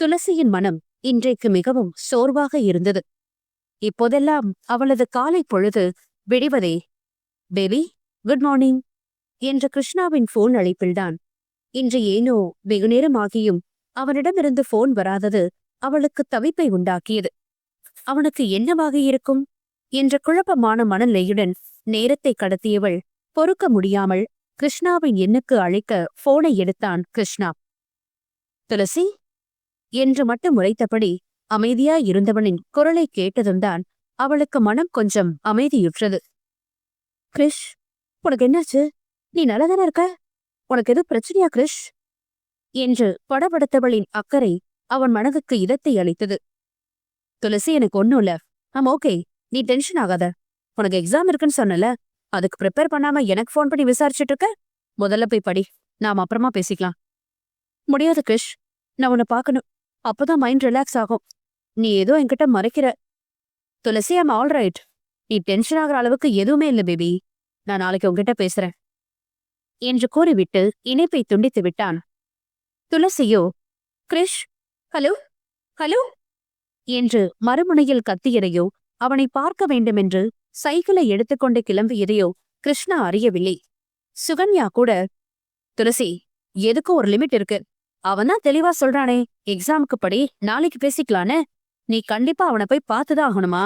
துளசியின் மனம் இன்றைக்கு மிகவும் சோர்வாக இருந்தது. இப்போதெல்லாம் அவளது காலை பொழுது விடிவதே. பேபி குட் மார்னிங் என்ற கிருஷ்ணாவின் போன் அழைப்பில்தான். இன்று ஏனோ வெகுநேரமாகியும் அவனிடமிருந்து போன் வராதது அவளுக்கு தவிப்பை உண்டாக்கியது. அவனுக்கு என்னவாக இருக்கும்? என்ற குழப்பமான மனநிலையுடன் நேரத்தை கடத்தியவள் பொறுக்க முடியாமல் கிருஷ்ணாவின் எண்ணுக்கு அழைக்க போனை எடுத்தான் கிருஷ்ணா. துளசி என்று மட்டும் உரைத்தபடி அமைதியாய் இருந்தவனின் குரலை கேட்டதும்தான் அவளுக்கு மனம் கொஞ்சம் அமைதியுற்றது. கிரிஷ் உனக்கு என்னாச்சு? நீ நல்லதான இருக்க? உனக்கு எதுவும் பிரச்சனையா கிரிஷ்? என்று படபடுத்தவளின் அக்கறை அவன் மனதுக்கு இதத்தை அளித்தது. துளசி எனக்கு ஒண்ணும் இல்ல. ஆம் ஓகே. நீ டென்ஷன் ஆகாத. உனக்கு எக்ஸாம் இருக்குன்னு சொன்னல அதுக்கு ப்ரிப்பேர் பண்ணாம எனக்கு ஃபோன் பண்ணி விசாரிச்சுட்டு இருக்க? முதல்ல போய் படி. நாம அப்புறமா பேசிக்கலாம். முடியாது கிரிஷ். நான் உன்னை பார்க்கணும். அப்பதான் மைண்ட் ரிலாக்ஸ் ஆகும். நீ ஏதோ என்கிட்ட மறைக்கிற. துளசி ஐம் ஆல் ரைட் நீ டென்ஷன் ஆகுற அளவுக்கு எதுவுமே இல்ல பேபி நான் நாளைக்கு உங்ககிட்ட பேசுறேன். என்று கூறிவிட்டு இணைப்பை துண்டித்து விட்டான். துளசியோ கிரிஷ் ஹலோ ஹலோ என்று மறுமுனையில் கத்தியதையோ அவனை பார்க்க வேண்டுமென்று சைக்கிளை எடுத்துக்கொண்டு கிளம்பியதையோ கிருஷ்ணா அறியவில்லை. சுகன்யா கூட துளசி எதுக்கும் ஒரு லிமிட் இருக்கு? அவன்தான் தெளிவா சொல்றானே எக்ஸாமுக்கு படி நாளைக்கு பேசிக்கலான்னு. நீ கண்டிப்பா அவனை போய் பார்த்துதான் ஆகணுமா?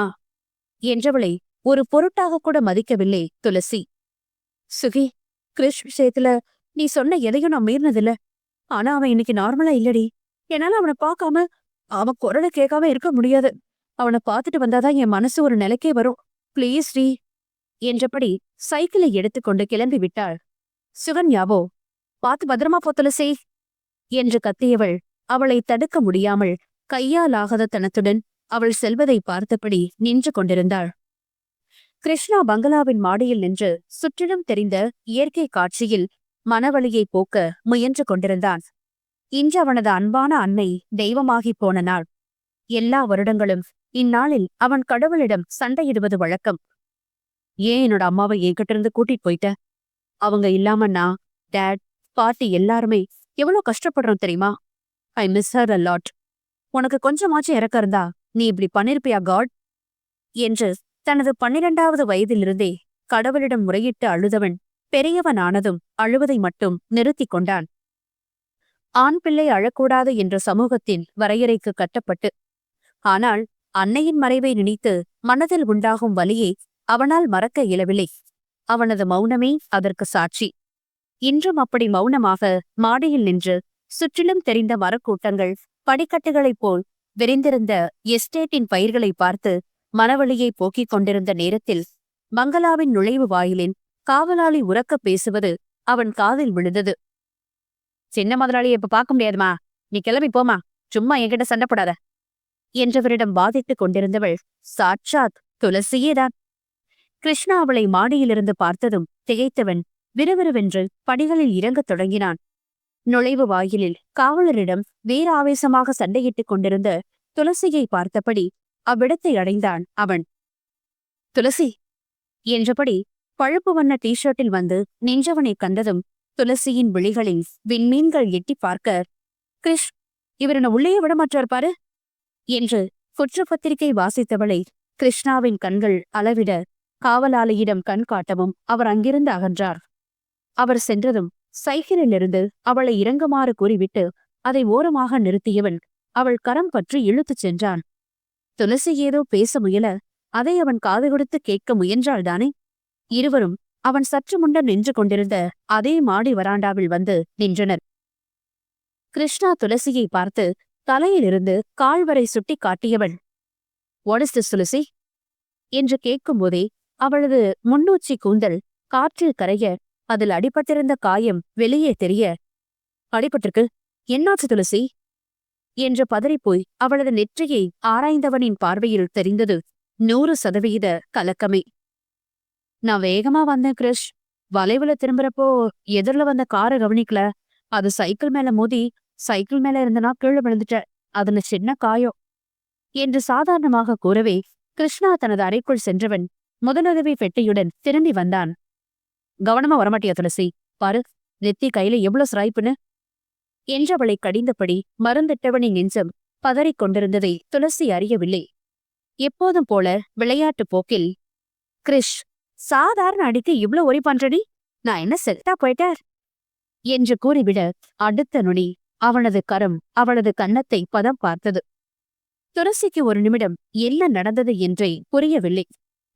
என்றவளை ஒரு பொருட்டாக கூட மதிக்கவில்லை துளசி. சுகி கிறிஷ் விஷயத்துல நீ சொன்ன எதையும் நான் மீறினதில்ல. ஆனா அவன் இன்னைக்கு நார்மலா இல்லடி. என்னால அவனை பார்க்காம அவன் குரலை கேட்காம இருக்க முடியாது. அவனை பார்த்துட்டு வந்தாதான் என் மனசு ஒரு நிலைக்கே வரும். ப்ளீஸ் ஸ்ரீ என்றபடி சைக்கிளை எடுத்துக்கொண்டு கிளம்பி விட்டாள். சுகன்யாவோ பார்த்து பத்திரமா போ துளசி. என்று கத்தியவள். அவளை தடுக்க முடியாமல் கையாலாகாத தனத்துடன் அவள் செல்வதை பார்த்தபடி நின்று கொண்டிருந்தாள். கிருஷ்ணா பங்களாவின் மாடியில் நின்று சுற்றிலும் தெரிந்த இயற்கை காட்சியில் மனவழியை போக்க முயன்று கொண்டிருந்தான். இன்று அவனது அன்பான அன்னை தெய்வமாகிப் போன நாள். எல்லா வருடங்களும் இந்நாளில் அவன் கடவுளிடம் சண்டையிடுவது வழக்கம். ஏன் என்னோட அம்மாவை என்கிட்ட இருந்து கூட்டிட்டு போயிட்ட? அவங்க இல்லாம நான் டேட் பாட்டி எல்லாருமே எவ்வளோ கஷ்டப்படுறோம் தெரியுமா? I miss her a lot உனக்கு கொஞ்சமாச்சும் இறக்க இருந்தா நீ இப்படி பண்ணிருப்பியா காட் என்று தனது பன்னிரெண்டாவது வயதிலிருந்தே கடவுளிடம் முறையிட்டு அழுதவன் பெரியவன் ஆனதும் அழுவதை மட்டும் நிறுத்திக் கொண்டான். ஆண் பிள்ளை அழக்கூடாது என்ற சமூகத்தின் வரையறைக்கு கட்டப்பட்டு ஆனால் அன்னையின் மறைவை நினைத்து மனதில் உண்டாகும் வலியை அவனால் மறக்க இயலவில்லை. அவனது மௌனமே அதற்கு சாட்சி. இன்றும் அப்படி மௌனமாக மாடியில் நின்று சுற்றிலும் தெரிந்த மரக்கூட்டங்கள் படிக்கட்டுகளைப் போல் விரிந்திருந்த எஸ்டேட்டின் பயிர்களை பார்த்து மனவழியை போக்கிக் கொண்டிருந்த நேரத்தில் மங்களாவின் நுழைவு வாயிலின் காவலாளி உறக்கப் பேசுவது அவன் காதில் விழுந்தது. சின்ன முதலாளியை இப்ப பார்க்க முடியாதுமா? நீ கிளம்பி போமா சும்மா என்கிட்ட சண்டை போடாத. என்றவரிடம் வாதிட்டுக் கொண்டிருந்தவள் சாட்சாத் துளசியேதான். கிருஷ்ணா அவளை மாடியிலிருந்து பார்த்ததும் திகைத்தவன் விறுவிறுவென்று படிகளில் இறங்கத் தொடங்கினான். நுழைவு வாயிலில் காவலரிடம் வீர ஆவேசமாக சண்டையிட்டுக் கொண்டிருந்த துளசியை பார்த்தபடி அவ்விடத்தை அடைந்தான் அவன். துளசி! என்றபடி பழுப்பு வண்ண டிஷர்ட்டில் வந்து நின்றவனை கண்டதும் துளசியின் விழிகளில் விண்மீன்கள் எட்டி பார்க்க கிரிஷ் இவர் என்ன உள்ளே விடமாற்றார் பாரு! என்று குற்றப்பத்திரிகை வாசித்தவளை கிருஷ்ணாவின் கண்கள் அளவிட காவலாளியிடம் கண் காட்டவும் அவர் அங்கிருந்து அகன்றார். அவர் சென்றதும் சைக்கிளிலிருந்து அவளை இறங்குமாறு கூறிவிட்டு அதை ஓரமாக நிறுத்தியவன் அவள் கரம் பற்றி இழுத்துச் சென்றான். துளசி ஏதோ பேச முயல அதை அவன் காது கொடுத்து கேட்க முயன்றாள்தானே இருவரும் அவன் சற்று முன்னர் நின்று கொண்டிருந்த அதே மாடி வராண்டாவில் வந்து நின்றனர். கிருஷ்ணா துளசியை பார்த்து தலையிலிருந்து கால் வரை சுட்டி காட்டியவள் வாட் இஸ் திஸ் துளசி? என்று கேட்கும்போதே அவளது முன்னூச்சி கூந்தல் காற்றில் கரைய அதில் அடிபட்டிருந்த காயம் வெளியே தெரிய அடிபட்டிருக்கு என்னாச்சு துளசி என்று பதறிப்போய் அவளது நெற்றியை ஆராய்ந்தவனின் பார்வையில் தெரிந்தது நூறு சதவிகித கலக்கமே. நான் வேகமா வந்தேன் கிரிஷ். வளைவுல திரும்புறப்போ எதிரில வந்த காரை கவனிக்கல. அது சைக்கிள் மேல மோதி சைக்கிள் மேல இருந்தனா கீழே விழுந்துட்ட. அதுல சின்ன காயம் என்று சாதாரணமாக கூறவே கிருஷ்ணா தனது அறைக்குள் சென்றவன் முதலுதவி பெட்டியுடன் திரும்பி வந்தான். கவனமா வரமாட்டியா துளசி? பாரு நெத்தி கையில எவ்வளவு சிராய்ப்புன்னு. என்றவளை கடிந்தபடி மருந்திட்டவனின் நெஞ்சம் பதறிக் கொண்டிருந்ததை துளசி அறியவில்லை. எப்போதும் போல விளையாட்டு போக்கில் கிரிஷ் சாதாரண அடிக்கு இவ்ளோ ஒரி பண்றடி நான் என்ன செத்தா போயிட்டார்? என்று கூறிவிட அடுத்த நொடி அவனது கரம் அவளது கன்னத்தை பதம் பார்த்தது. துளசிக்கு ஒரு நிமிடம் என்ன நடந்தது என்றே புரியவில்லை.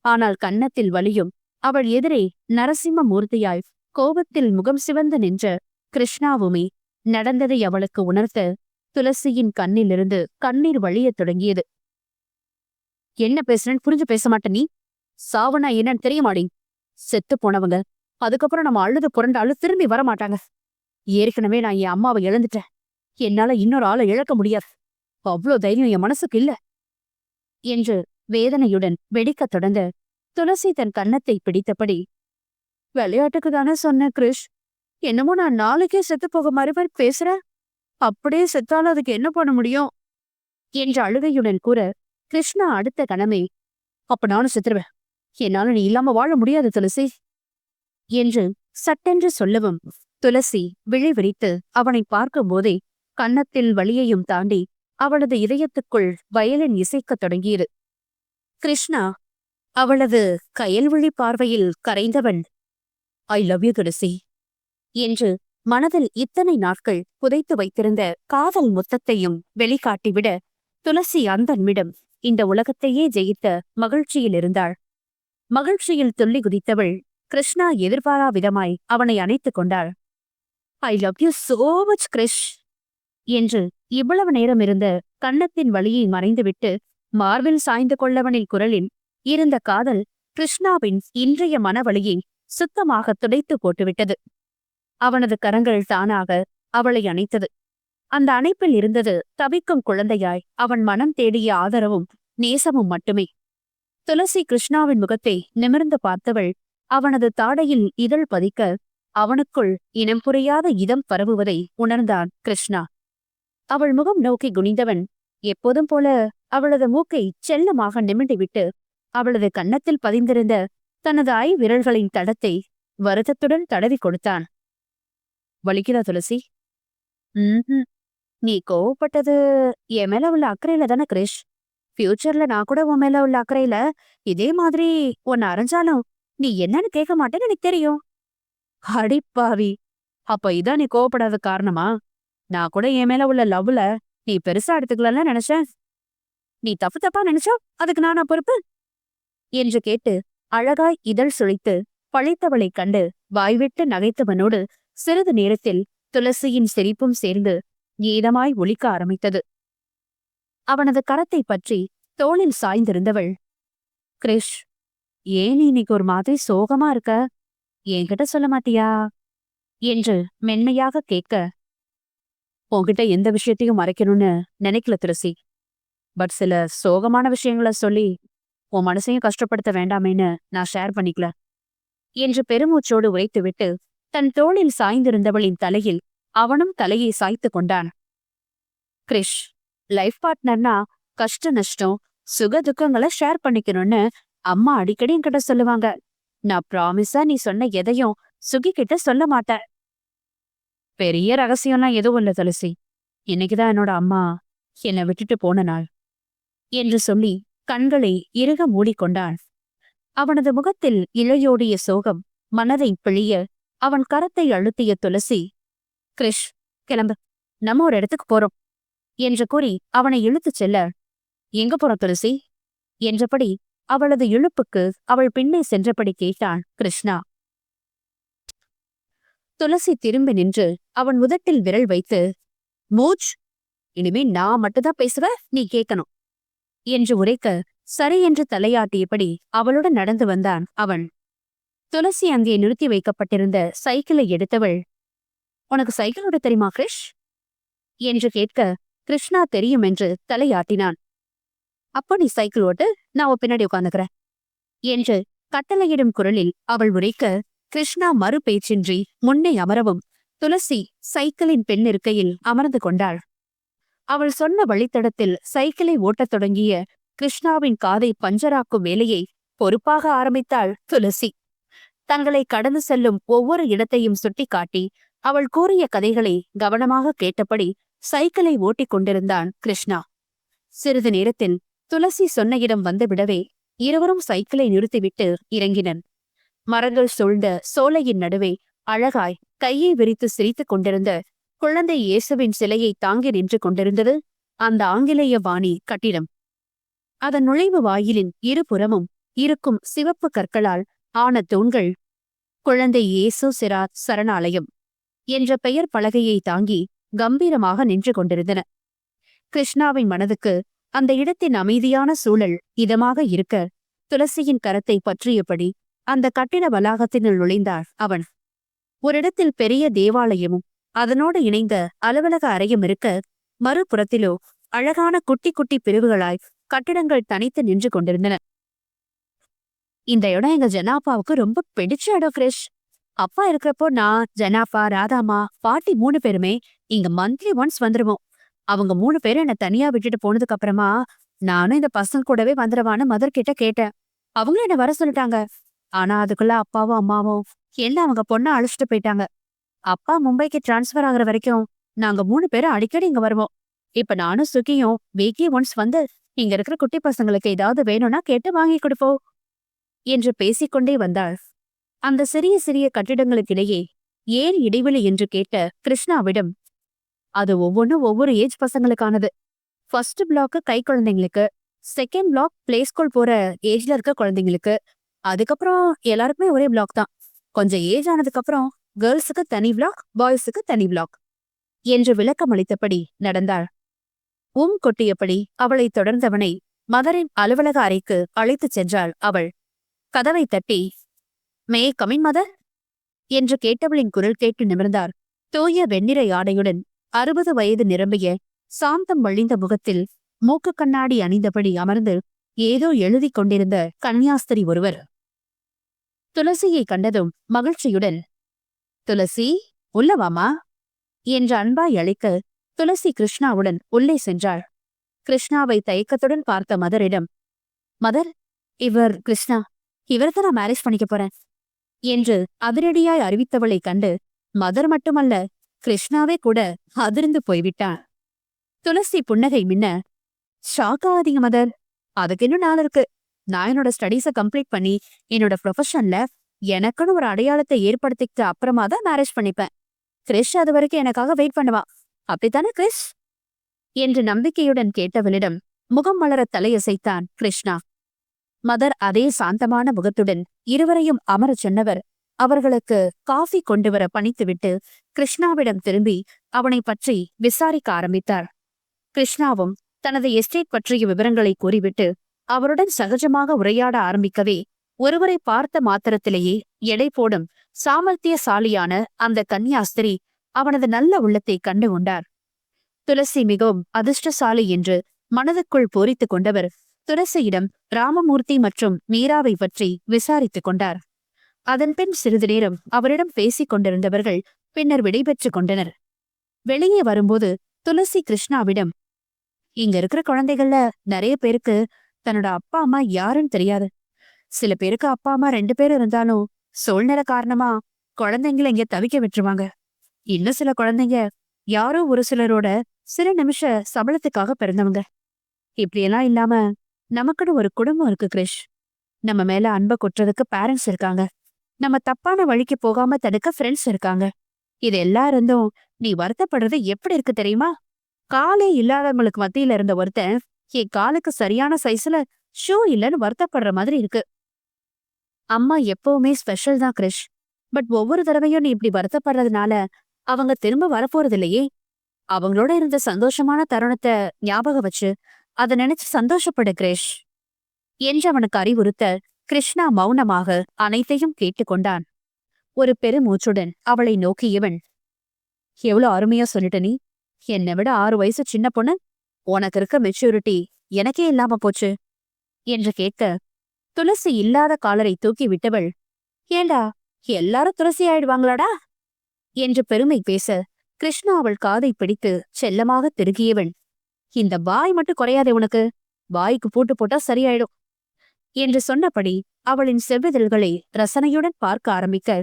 ஆனால் கன்னத்தில் வலியும் அவள் எதிரே நரசிம்ம மூர்த்தியாய் கோபத்தில் முகம் சிவந்து நின்ற கிருஷ்ணாவுமே நடந்ததை அவளுக்கு உணர்த்த துளசியின் கண்ணிலிருந்து கண்ணீர் வழியத் தொடங்கியது. என்ன பேசுறேன்னு புரிஞ்சு பேச மாட்ட நீ? சாவனா என்னன்னு தெரியுமாடி? செத்து போனவங்க அதுக்கப்புறம் நம்ம அழுது புரண்டாலும் திரும்பி வர மாட்டாங்க. ஏற்கனவே நான் என் அம்மாவை இழந்துட்டேன். என்னால இன்னொரு ஆளை இழக்க முடியாது. அவ்வளோ தைரியம் என் மனசுக்கு இல்ல. என்று வேதனையுடன் வெடிக்கத் தொடர்ந்த துளசி தன் கன்னத்தை பிடித்தபடி விளையாட்டுக்கு தானே சொன்ன கிருஷ். என்னமோ நான் நாளைக்கே செத்து போக மாதிரி மாதிரி பேசுறேன் அப்படியே செத்தாலும் அதுக்கு என்ன பண்ண முடியும்? என்ற அழுகையுடன் கூற கிருஷ்ணா அடுத்த கணமே அப்ப நானும் செத்துருவேன். என்னால நீ இல்லாம வாழ முடியாது துளசி. என்று சட்டென்று சொல்லவும் துளசி விழி விரித்து அவனை பார்க்கும்போதே கன்னத்தில் வழியையும் தாண்டி அவளது இதயத்துக்குள் வயலின் இசைக்கத் தொடங்கியது. கிருஷ்ணா அவளது கயல்விழி பார்வையில் கரைந்தவன். ஐ லவ் யூ துளசி என்று மனதில் இத்தனை நாட்கள் புதைத்து வைத்திருந்த காதல் முத்தத்தையும் வெளிக்காட்டிவிட துளசி அந்தன்மிடம் இந்த உலகத்தையே ஜெயித்த மகிழ்ச்சியில் இருந்தாள். மகிழ்ச்சியில் துள்ளி குதித்தவள் கிருஷ்ணா எதிர்பாரா விதமாய் அவனை அணைத்துக் கொண்டாள். I love you so much Krish என்று இவ்வளவு நேரம் இருந்த கன்னத்தின் வழியை மறைந்துவிட்டு மார்பில் சாய்ந்து கொள்ளவனின் குரலில் இருந்த காதல் கிருஷ்ணாவின் இன்றைய மனவழியை சுத்தமாக துடைத்து போட்டுவிட்டது. அவனது கரங்கள் தானாக அவளை அணைத்தது. அந்த அணைப்பில் இருந்தது தவிக்கும் குழந்தையாய் அவன் மனம் தேடிய ஆதரவும் நேசமும் மட்டுமே. துளசி கிருஷ்ணாவின் முகத்தை நிமிர்ந்து பார்த்தவள் அவனது தாடையில் இதழ் பதிக்க அவனுக்குள் இனம் புரியாத இதம் பரவுவதை உணர்ந்தான் கிருஷ்ணா. அவள் முகம் நோக்கி குனிந்தவன் எப்போதும் போல அவளது மூக்கை செல்லமாக நிமிண்டிவிட்டு அவளது கன்னத்தில் பதிந்திருந்த தனது ஐ விரல்களின் தடத்தை வருத்தத்துடன் தடவி கொடுத்தான். வலிக்கிறா துளசி? ம்ஹும். நீ கோவப்பட்டது என் மேல உள்ள அக்கறையில தானே கிரிஷ். ஃபியூச்சர்ல நான் கூட உன் மேல உள்ள அக்கறையில இதே மாதிரி உன்னை அரைஞ்சாலும் நீ என்னன்னு கேட்க மாட்டேன்னு எனக்கு தெரியும். அடிப்பாவி அப்ப இதான் நீ கோவப்படாத காரணமா? நான் கூட என் மேல உள்ள லவ்ல நீ பெருசா எடுத்துக்கலாம்னு நினைச்சேன். நீ தப்பு தப்பா நினைச்சா அதுக்கு நானா பொறுப்பு. என்று கேட்டு அழகாய் இதழ் சுழித்து பழைத்தவளைக் கண்டு வாய்விட்டு நகைத்தவனோடு சிறிது நேரத்தில் துளசியின் சிரிப்பும் சேர்ந்து கீதமாய் ஒலிக்க ஆரம்பித்தது. அவனது கரத்தை பற்றி தோளில் சாய்ந்திருந்தவள் கிரிஷ் ஏன் இன்னைக்கு ஒரு மாதிரி சோகமா இருக்க? என்கிட்ட சொல்ல மாட்டியா என்று மென்மையாக கேட்க உன்கிட்ட எந்த விஷயத்தையும் மறைக்கணும்னு நினைக்கல துளசி. பட் சில சோகமான விஷயங்கள சொல்லி உன் மனசையும் கஷ்டப்படுத்த வேண்டாமேன்னு நான் ஷேர் பண்ணிக்கல. என்று பெருமூச்சோடு உரைத்துவிட்டு தன் தோளில் சாய்ந்திருந்தவளின் தலையில் அவனும் தலையை சாய்த்து கொண்டான். கிரிஷ் லைஃப் பார்ட்னர்னா கஷ்ட நஷ்டம் சுக துக்கங்களை ஷேர் பண்ணிக்கணும்னு அம்மா அடிக்கடி என்கிட்ட சொல்லுவாங்க. நான் ப்ராமிஸா நீ சொன்ன எதையும் சுகி கிட்ட சொல்ல மாட்டேன். பெரிய ரகசியம்லாம் எதுவும் இல்ல துளசி. இன்னைக்குதான் என்னோட அம்மா என்னை விட்டுட்டு போன நாள். என்று சொல்லி கண்களை இறுக மூடிக்கொண்டான் அவனது முகத்தில் இழையோடிய சோகம் மனதை பிழிய அவன் கரத்தை அழுத்திய துளசி கிரிஷ் கிளம்பு. நம்ம ஒரு இடத்துக்கு போறோம். என்று கூறி அவனை இழுத்துச் செல்ல எங்க போறோம் துளசி? என்றபடி அவளது இழுப்புக்கு அவள் பின்னே சென்றபடி கேட்டான் கிருஷ்ணா. துளசி திரும்பி நின்று அவன் முதட்டில் விரல் வைத்து மூச் இனிமே நான் மட்டும்தான் பேசுவ நீ கேட்கணும் என்று உரைக்க சரி என்று தலையாட்டியபடி அவளுடன் நடந்து வந்தான் அவன். துளசி அங்கே நிறுத்தி வைக்கப்பட்டிருந்த சைக்கிளை எடுத்தவள் உனக்கு சைக்கிள் ஓட தெரியுமா கிரிஷ்? என்று கேட்க கிருஷ்ணா தெரியும் என்று தலையாட்டினான். அப்போ நீ சைக்கிள் ஓட்டு நான் உன் பின்னாடி உட்காந்துக்கிறேன் என்று கட்டளையிடும் குரலில் அவள் உரைக்க கிருஷ்ணா மறு பேச்சின்றி முன்னே அமரவும் துளசி சைக்கிளின் பெண்ணிருக்கையில் அமர்ந்து கொண்டாள். அவள் சொன்ன வழித்தடத்தில் சைக்கிளை ஓட்டத் தொடங்கிய கிருஷ்ணாவின் காதை பஞ்சராக்கும் வேலையை பொறுப்பாக ஆரம்பித்தாள் துளசி. தங்களை கடந்து செல்லும் ஒவ்வொரு இடத்தையும் சுட்டிக்காட்டி அவள் கூறிய கதைகளை கவனமாக கேட்டபடி சைக்கிளை ஓட்டிக் கொண்டிருந்தான் கிருஷ்ணா. சிறிது நேரத்தில் துளசி சொன்ன இடம் வந்துவிடவே இருவரும் சைக்கிளை நிறுத்திவிட்டு இறங்கினர். மரங்கள் சூழ்ந்த சோலையின் நடுவே அழகாய் கையை விரித்து சிரித்துக் கொண்டிருந்த குழந்தை இயேசுவின் சிலையை தாங்கி நின்று கொண்டிருந்தது அந்த ஆங்கிலேய வாணி கட்டிடம். அதன் நுழைவு வாயிலின் இருபுறமும் இருக்கும் சிவப்பு கற்களால் ஆன தூண்கள். குழந்தை இயேசு சிராத் சரணாலயம் என்ற பெயர் பலகையை தாங்கி கம்பீரமாக நின்று கொண்டிருந்தன. கிருஷ்ணாவின் மனதுக்கு அந்த இடத்தின் அமைதியான சூழல் இதமாக இருக்க துளசியின் கரத்தை பற்றியபடி அந்த கட்டிட வளாகத்தினுள் நுழைந்தார் அவன். ஒரு இடத்தில் பெரிய தேவாலயமும் அதனோடு இணைந்த அலுவலக அறையும் இருக்க மறுபுறத்திலோ அழகான குட்டி குட்டி பிரிவுகளாய் கட்டிடங்கள் தனித்து நின்று கொண்டிருந்தன. இந்த இடம் எங்க ஜனாப்பாவுக்கு ரொம்ப பிடிச்ச இடம் கிரிஷ். அப்பா இருக்கிறப்போ நான் ஜனாப்பா ராதாமா பாட்டி மூணு பேருமே இங்க மந்த்லி ஒன்ஸ் வந்துருவோம். அவங்க மூணு பேரும் என்ன தனியா விட்டுட்டு போனதுக்கு அப்புறமா நானும் இந்த பசங்க கூடவே வந்துடுவான்னு மதர் கிட்ட கேட்டேன். அவங்களும் என்ன வர சொல்லிட்டாங்க. ஆனா அதுக்குள்ள அப்பாவும் அம்மாவும் எல்லாம் அவங்க பொண்ணை அழைச்சிட்டு போயிட்டாங்க. அப்பா மும்பைக்கு டிரான்ஸ்ஃபர் ஆகுற வரைக்கும் நாங்க மூணு பேரும் அடிக்கடி இங்க வருவோம். இப்ப நானும் சுகியும் வீக்லி ஒன்ஸ் வந்து இங்க இருக்கிற குட்டி பசங்களுக்கு ஏதாவது வேணும்னா கேட்டு வாங்கி கொடுப்போம் என்று பேசிக்கொண்டே வந்தாள். அந்த சிறிய சிறிய கட்டிடங்களுக்கிடையே ஏன் இடைவெளி என்று கேட்ட கிருஷ்ணாவிடம் அது ஒவ்வொன்றும் ஒவ்வொரு ஏஜ் பசங்களுக்கானது. ஃபர்ஸ்ட் பிளாக்கு கை குழந்தைங்களுக்கு செகண்ட் பிளாக் பிளே ஸ்கூல் போற ஏஜ்ல இருக்க குழந்தைங்களுக்கு அதுக்கப்புறம் எல்லாருக்குமே ஒரே பிளாக் தான். கொஞ்சம் ஏஜ் ஆனதுக்கு அப்புறம் கேர்ள்ஸுக்கு தனி விளாக் பாய்ஸுக்கு தனி விளாக் என்று விளக்கம் அளித்தபடி நடந்தாள். உம் கொட்டியபடி அவளை தொடர்ந்தவனை மதரின் அலுவலக அறைக்கு அழைத்துச் சென்றாள் அவள். கதவை தட்டி மே கமின் மதர் என்று கேட்டவளின் குரல் கேட்டு நிமிர்ந்தார். தூய வெண்ணிற ஆடையுடன் அறுபது வயது நிரம்பிய சாந்தம் வழிந்த முகத்தில் மூக்கு கண்ணாடி அணிந்தபடி அமர்ந்து ஏதோ எழுதிக் கொண்டிருந்த கன்னியாஸ்திரி ஒருவர். துளசியை கண்டதும் மகிழ்ச்சியுடன் துளசி உள்ளவாமா? என்று அன்பாய் அழைக்க துளசி கிருஷ்ணாவுடன் உள்ளே சென்றாள். கிருஷ்ணாவை தயக்கத்துடன் பார்த்த மதரிடம் மதர் இவர் கிருஷ்ணா. இவர்தான் நான் மேரேஜ் பண்ணிக்க போறேன். என்று அதிரடியாய் அறிவித்தவளைக் கண்டு மதர் மட்டுமல்ல கிருஷ்ணாவே கூட அதிர்ந்து போய்விட்டான் துளசி புன்னகை மின்ன ஷாக் ஆகாதீங்க மதர். அதுக்கு இன்னும் நாள் இருக்கு. நான் என்னோட ஸ்டடீஸ கம்ப்ளீட் பண்ணி என்னோட ப்ரொஃபஷன்ல எனக்குன்னு ஒரு அடையாளத்தை ஏற்படுத்திக்கிட்டு அப்புறமா தான் மேரேஜ் பண்ணிப்பேன். கிறிஷ் அது வரைக்கும் எனக்காக வெயிட் பண்ணுவா. அப்படித்தானே கிறிஷ்? என்று நம்பிக்கையுடன் கேட்டவனிடம் முகம் மலர தலையசைத்தான் கிருஷ்ணா. மதர் அதே சாந்தமான முகத்துடன் இருவரையும் அமரச் சொன்னவர் அவர்களுக்கு காஃபி கொண்டு வர பணித்துவிட்டு கிருஷ்ணாவிடம் திரும்பி அவனை பற்றி விசாரிக்க ஆரம்பித்தார். கிருஷ்ணாவும் தனது எஸ்டேட் பற்றிய விவரங்களை கூறிவிட்டு அவருடன் சகஜமாக உரையாட ஆரம்பிக்கவே ஒருவரை பார்த்த மாத்திரத்திலேயே எடை போடும் சாமர்த்தியசாலியான அந்த கன்னியாஸ்திரி அவனது நல்ல உள்ளத்தை கண்டு கொண்டார். துளசி மிகவும் அதிர்ஷ்டசாலி என்று மனதுக்குள் பூரித்துக் கொண்டவர் துளசியிடம் ராமமூர்த்தி மற்றும் மீராவை பற்றி விசாரித்துக் கொண்டார். அதன்பின் சிறிது நேரம் அவரிடம் பேசிக் கொண்டிருந்தவர்கள் பின்னர் விடைபெற்றுக் கொண்டனர். வெளியே வரும்போது துளசி கிருஷ்ணாவிடம் இங்க இருக்கிற குழந்தைகள்ல நிறைய பேருக்கு தன்னோட அப்பா அம்மா யாருன்னு தெரியாது. சில பேருக்கு அப்பா அம்மா ரெண்டு பேர் இருந்தாலும் சூழ்நிலை காரணமா குழந்தைங்கள இங்க தவிக்க விட்டுருவாங்க. இன்னும் சில குழந்தைங்க யாரோ ஒரு சிலரோட சில நிமிஷ சபலத்துக்காக பிறந்தவங்க. இப்படியெல்லாம் இல்லாம நமக்குன்னு ஒரு குடும்பம் இருக்கு கிரிஷ். நம்ம மேல அன்பை கொட்டுறதுக்கு பேரண்ட்ஸ் இருக்காங்க. நம்ம தப்பான வழிக்கு போகாம தடுக்க ஃப்ரெண்ட்ஸ் இருக்காங்க. இது எல்லாம் இருந்தும் நீ வருத்தப்படுறது எப்படி இருக்கு தெரியுமா? காலே இல்லாதவங்களுக்கு மத்தியில இருந்த ஒருத்தன் என் காலுக்கு சரியான சைஸ்ல ஷூ இல்லைன்னு வருத்தப்படுற மாதிரி இருக்கு. அம்மா எப்பவுமே ஸ்பெஷல் தான் கிரிஷ். பட் ஒவ்வொரு தடவையும் நீ இப்படி வருத்தப்படுறதுனால அவங்க திரும்ப வரப்போறதில்லையே. அவங்களோட இருந்த சந்தோஷமான தருணத்தை ஞாபகம் வச்சு அதை நினைச்சு சந்தோஷப்படு கிரிஷ். என்று அவனுக்கு அறிவுறுத்த கிருஷ்ணா மௌனமாக அனைத்தையும் கேட்டுக்கொண்டான் ஒரு பெருமூச்சுடன் அவளை நோக்கியவன் எவ்வளவு அருமையா சொல்லிட்ட நீ. என்னை விட ஆறு வயசு சின்ன பொண்ணு. உனக்கு இருக்க மெச்சூரிட்டி எனக்கே இல்லாம போச்சு. என்று கேட்க துளசி இல்லாத காலரை தூக்கி விட்டவள். ஏண்டா எல்லாரும் துளசி ஆயிடுவாங்களாடா? என்று பெருமை பேச கிருஷ்ணா அவள் காதை பிடித்து செல்லமாக திருகியவன். இந்த வாய் மட்டும் குறையாதே உனக்கு. வாய்க்கு பூட்டு போட்டா சரியாயிடும். என்று சொன்னபடி அவளின் செவ்விதழ்களை ரசனையுடன் பார்க்க ஆரம்பிக்க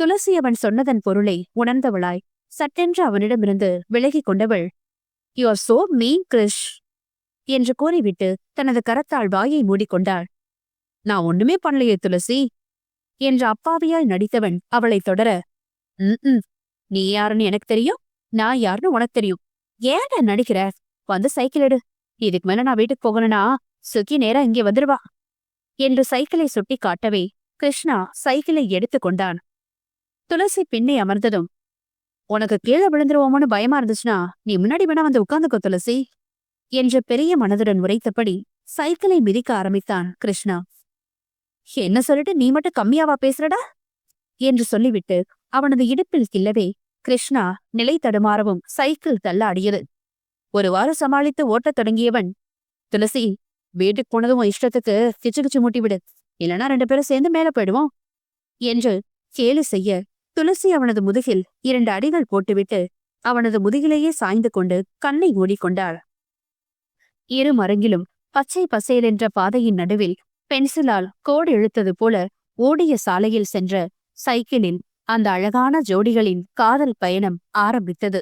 துளசி அவன் சொன்னதன் பொருளை உணர்ந்தவளாய் சட்டென்று அவனிடமிருந்து விலகிக் கொண்டவள். You are so mean Krish என்று கூறிவிட்டு தனது கரத்தால் வாயை மூடிக்கொண்டாள். நான் ஒண்ணுமே பண்ணலையே துளசி என்று அப்பாவியாய் நடித்தவன் அவளைத் தொடர ம் நீ யாருன்னு எனக்கு தெரியும் நான் யாருன்னு உனக்கு தெரியும். ஏன்டா நடிக்கிற? வந்து சைக்கிள் எடு. இதுக்கு மேல நான் வீட்டுக்கு போகணும்னா சுக்கி நேரா இங்கே வந்துடுவா என்று சைக்கிளை சுட்டி காட்டவே கிருஷ்ணா சைக்கிளை எடுத்துக் கொண்டான். துளசி பின்னே அமர்ந்ததும் உனக்கு கீழே விழுந்துருவோமோன்னு பயமா இருந்துச்சுன்னா நீ முன்னாடி வேணா வந்து உட்கார்ந்துக்கோ துளசி என்று பெரிய மனதுடன் உரைத்தபடி சைக்கிளை மிதிக்க ஆரம்பித்தான் கிருஷ்ணா. என்ன சொல்லிட்டு நீ மட்டும் கம்மியாவா பேசுறடா? என்று சொல்லிவிட்டு அவனது இடுப்பில் கில்லவே கிருஷ்ணா நிலை தடுமாறவும் சைக்கிள் தள்ளாடியது ஒரு வாரம் சமாளித்து ஓட்டத் தொடங்கியவன் துளசி வீட்டுக்கு போனதும் இஷ்டத்துக்கு கிச்சு கிச்சு மூட்டிவிடு விடு. இல்லனா ரெண்டு பேரும் சேர்ந்து மேல போயிடுவோம். என்று கேலி செய்ய துளசி அவனது முதுகில் இரண்டு அடிகள் போட்டுவிட்டு அவனது முதுகிலேயே சாய்ந்து கொண்டு கண்ணை மூடிக்கொண்டாள். இரு மரங்கிலும் பச்சை பசேல் என்ற பாதையின் நடுவில் பென்சிலால் கோடு இழுத்தது போல ஓடிய சாலையில் சென்ற சைக்கிளில் அந்த அழகான ஜோடிகளின் காதல் பயணம் ஆரம்பித்தது.